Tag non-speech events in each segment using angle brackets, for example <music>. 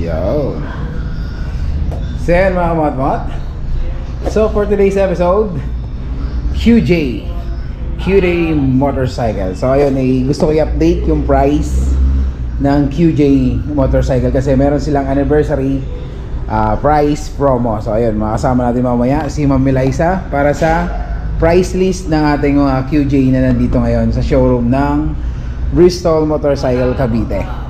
Yo. So yan mga kamatmat. So for today's episode, QJ. QJ motorcycle. So ayun, eh, gusto ko i-update yung price ng QJ motorcycle kasi meron silang anniversary ah, price promo. So ayun, makasama natin mamaya si Ma'am Melissa para sa price list ng ating mga QJ na nandito ngayon sa showroom ng Bristol Motorcycle Cavite.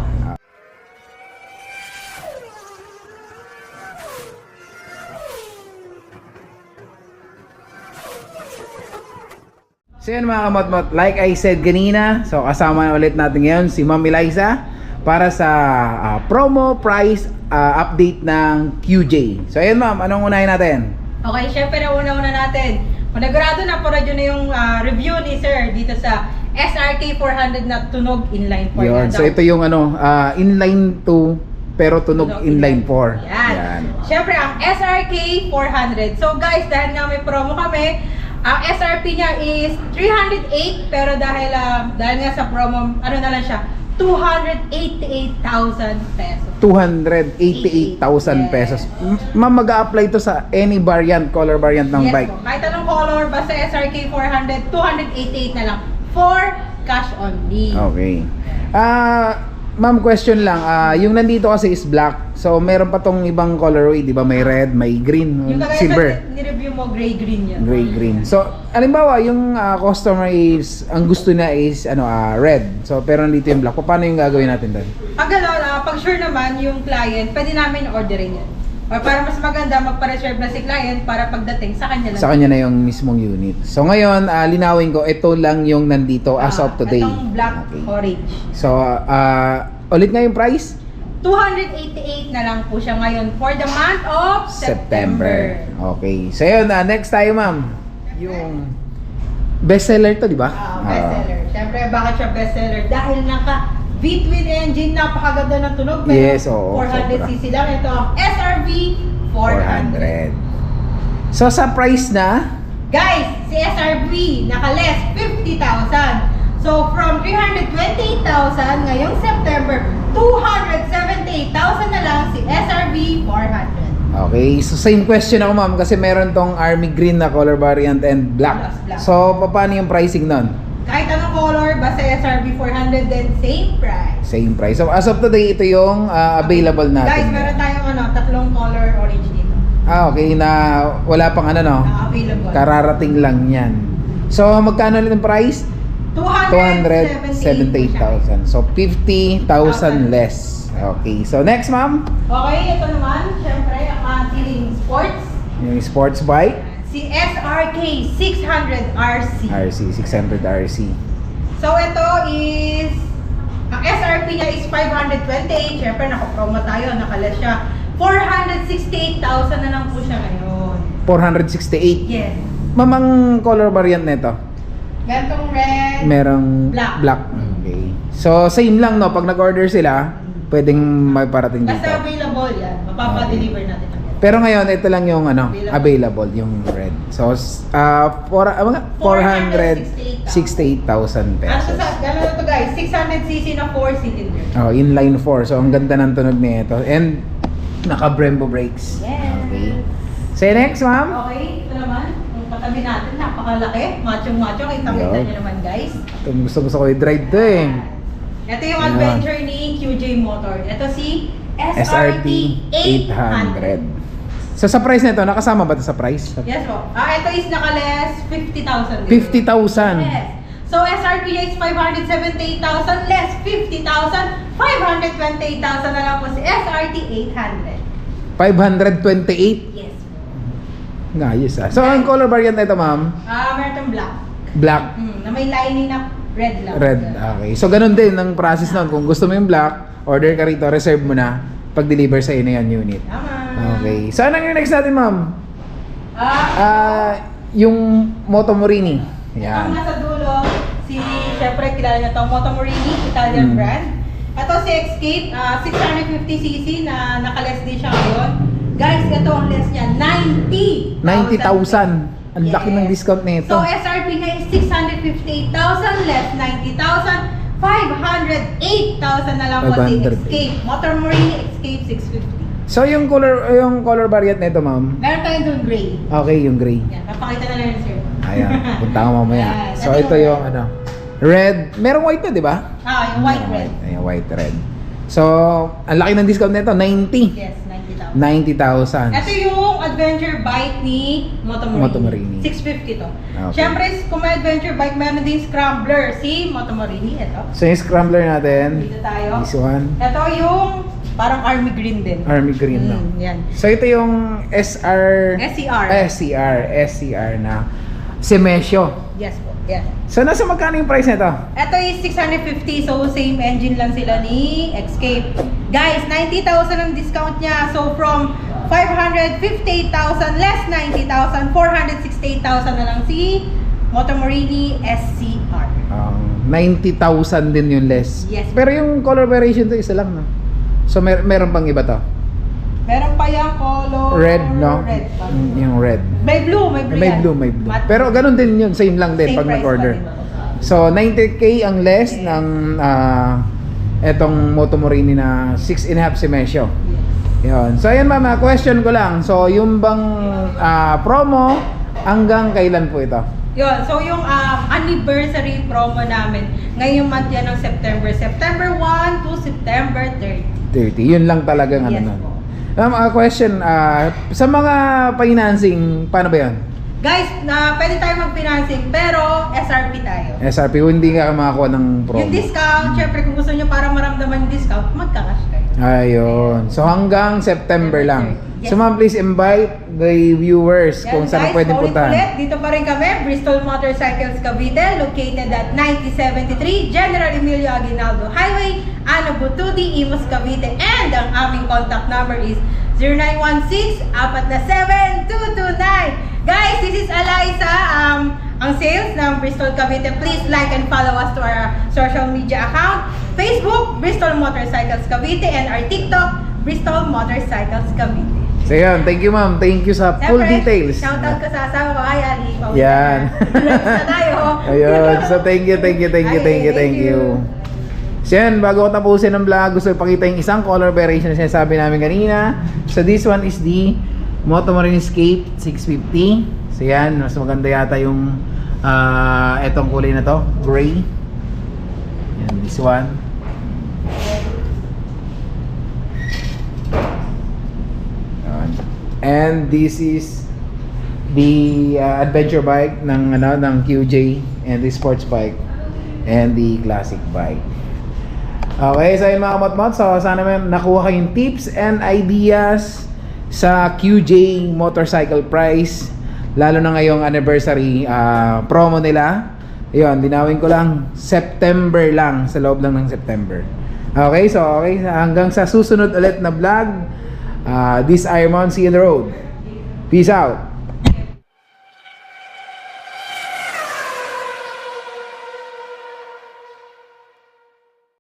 So yun mga kamatmat, like I said kanina, so kasama na ulit natin ngayon si Ma'am Eliza para sa ah, promo price ah, update ng QJ. So ayun ma'am, anong unahin natin? Okay, syempre na una-una natin. Panagurado na para yun na yung ah, review ni Sir dito sa SRK 400 na tunog inline 4 Yun, so ito yung ano, ah, inline 2 pero tunog inline 4. Yan. Syempre, ang SRK 400. So guys, dahil nga may promo kami, ang SRP niya is 308 pero dahil ah, dahil nga sa promo, ano na lang siya, 288,000 pesos. 288,000 pesos. M- Ma'am, mag-a-apply to sa any variant, color variant ng yes, bike. po. Kahit anong color, basta SRK 400, 288 na lang. For cash only. Okay. Ah, ma'am, question lang. Ah, yung nandito kasi is black. So, meron pa tong ibang colorway, 'di ba? May red, may green, Yung silver. sa ni-review mo, gray-green yan. Gray green. So, alimbawa, yung ah, customer is ang gusto niya is ano ah, red. So, pero nandito yung black. Paano yung gagawin natin doon? Pag gano'n, ah, pag sure naman yung client, pwede namin orderin yan. Or para mas maganda, magpa-reserve na si client para pagdating sa kanya lang. Sa kanya na yung mismong unit. So, ngayon, ah, linawin ko, ito lang yung nandito as Ah, of today. Itong black Okay. orange. So, ah, ulit nga yung price? 288 na lang po siya ngayon for the month of September. Okay. So, yun, ah, next tayo, ma'am. Yung bestseller to, di ba? Ah, bestseller. Siyempre, bakit siya bestseller? Dahil naka V-twin engine, napakaganda ng tunog. Pero Yes, oo, 400cc lang. Ito ang SRV 400. 400. So, sa price na, Guys, si SRV naka-less 50,000. So from 328,000 ngayong September, 278,000 na lang si SRV 400. Okay, so same question ako ma'am kasi meron tong army green na color variant and black. Plus black. So, paano yung pricing nun? Kahit anong color, basta SRV 400 then same price. Same price. So, as of today, ito yung ah, available natin. Guys, meron tayong ano, tatlong color orange dito. Ah, okay, na wala pang ano no? Na available. Kararating lang yan. So, magkano ulit ang price? 278,000. 278,000. So, 50,000 less. Okay, so next ma'am, Okay, ito naman, syempre, ang ating sports. yung sports bike. Si SRK 600 RC. RC, 600 RC. So, ito is, ang SRP niya is 528. Siyempre, nakapromo tayo, nakalas siya. 468,000 na lang po siya ngayon. 468. Yes. Mamang color variant nito? Gantong red. Merong Black. black. Okay. So, same lang no, pag nag-order sila, pwedeng may parating dito. Basta available yan. Mapapa-deliver natin agad. Pero ngayon, ito lang yung ano, available, Available. yung red. So, ah for, ah, mga 468,000 Ano pesos. sa, gano'n na to guys, 600cc na 4 cylinder. Oh, inline 4. So, ang ganda ng tunog nito. And, naka-Brembo brakes. Yes. Okay. Say next, ma'am. Okay, ito naman, yung katabi natin, napakalaki. Macho-macho, kita-kita Yo. nyo naman guys. Ito, gusto gusto ko i-drive to eh. Ito yung adventure ni QJ Motor. Ito si SRT 800. So, sa price nito, nakasama ba ito sa price? Yes po. Ah, ito is nakaless 50,000. 50,000. Yes. So SRP niya is 578,000 less 50,000. 528,000 na lang po si SRT 800. 528. Yes. Ngayos ah. So, ang color variant nito, ma'am? Ah, meron tong black. Black. Hmm, na may lining na red lang. Red. Okay. So, ganun din ang process nun. Kung gusto mo yung black, order ka rito, reserve mo na. Pag-deliver sa na yan unit. Tama. Okay. So, anong yung next natin, ma'am? Ah, Ah, yung Moto Morini. Ang Yan. nasa dulo, si, syempre kilala niyo to, Moto Morini, Italian Mm. brand. Ito si Escape, ah, 650cc na nakaless din siya ngayon. Guys, ito ang less niya, 90,000. 90,000. Ang laki ng discount nito. So, SRP niya is 658,000 less 90,000. 508,000 na lang po si 508. Escape. Motor Morini Escape 650. So yung color yung color variant nito, ma'am. Meron tayong doon gray. Okay, yung gray. Yan, papakita na lang yun, sir. Ayan, punta ko mamaya. <laughs> Ayan, So ito ito yung- yung ano, red. Merong white na, di ba? Ah, yung white red. Ayan, white red. So, ang laki ng discount nito, 90. Yes, 90,000. 90,000. Ito yung adventure bike ni Motomorini. Motomorini. 650 to. Okay. Siyempre, kung may adventure bike, meron din scrambler si Motomorini. Ito. So yung scrambler natin, Dito tayo. this one, Ito yung parang army green din. army green no? Mm, yan. So ito yung SR, SCR. SCR, SCR na Semesio. Yes po. Yan. So nasa magkano yung price nito? Ito is 650 so same engine lang sila ni Escape. Guys, 90,000 ang discount niya. So from 558,000 less 90,000, 468,000 na lang si Motomorini SCR. Um, 90,000 din yung less. Yes. Pero yung color variation to isa lang no? So mer meron pang iba to? Meron pa yung color Red, no? Red. Mm, Yung red. May blue, may blue. May yan. blue, may blue. Mat- Pero ganun din yun, same lang din same pag nag-order. So 90k ang less ng ah, etong Motomorini na 6 and a half Semesio. Yes. Yun. So ayan mama, question ko lang. So yung bang ah, promo hanggang kailan po ito? Yun, so yung um, anniversary promo namin, ngayong month yan ng September. September 1 to September 30. 30. Yun lang talagang ano Yes nun. po. Ma'am, ah, question, ah, sa mga financing, paano ba yan? Guys, na pwede tayo mag-financing, pero SRP tayo. SRP, hindi ka makakuha ng promo. Yung discount, syempre kung gusto nyo para maramdaman yung discount, magka-cash kayo. Ayun. So hanggang September lang. Yes. So ma'am, please invite the viewers kung Yan, saan guys, pwede ulit-ulit, puntahan. Dito pa rin kami, Bristol Motorcycles Cavite, located at 9073 General Emilio Aguinaldo Highway, Ano Butudi, Imus Cavite, and ang aming contact number is 0916-477-229. Guys, this is Eliza, um, ang sales ng Bristol Cavite. Please like and follow us to our social media account, Facebook, Bristol Motorcycles Cavite, and our TikTok, Bristol Motorcycles Cavite. So yun, thank you ma'am. Thank you sa full Siyempre, details. Shoutout ko sa asawa ko, ay Ali. Yan. <laughs> na. Tayo. Ayun. So thank you, thank you, thank you, Ay, thank you, thank thank you. So yan, bago ko tapusin ang vlog, gusto ipakita yung isang color variation na sinasabi namin kanina. So this one is the Moto Marine Escape 650. So yan, mas maganda yata yung ah etong kulay na to, gray. Yan, this one. Yan. And this is the uh, adventure bike ng ano ng QJ and the sports bike and the classic bike. Okay, so yun mga motmot. So sana may nakuha kayong tips and ideas sa QJ motorcycle price lalo na ngayong anniversary ah, promo nila. Ayun, dinawin ko lang September lang sa loob lang ng September. Okay, so okay hanggang sa susunod ulit na vlog. ah, this Iron Man, see you on the road. Peace out.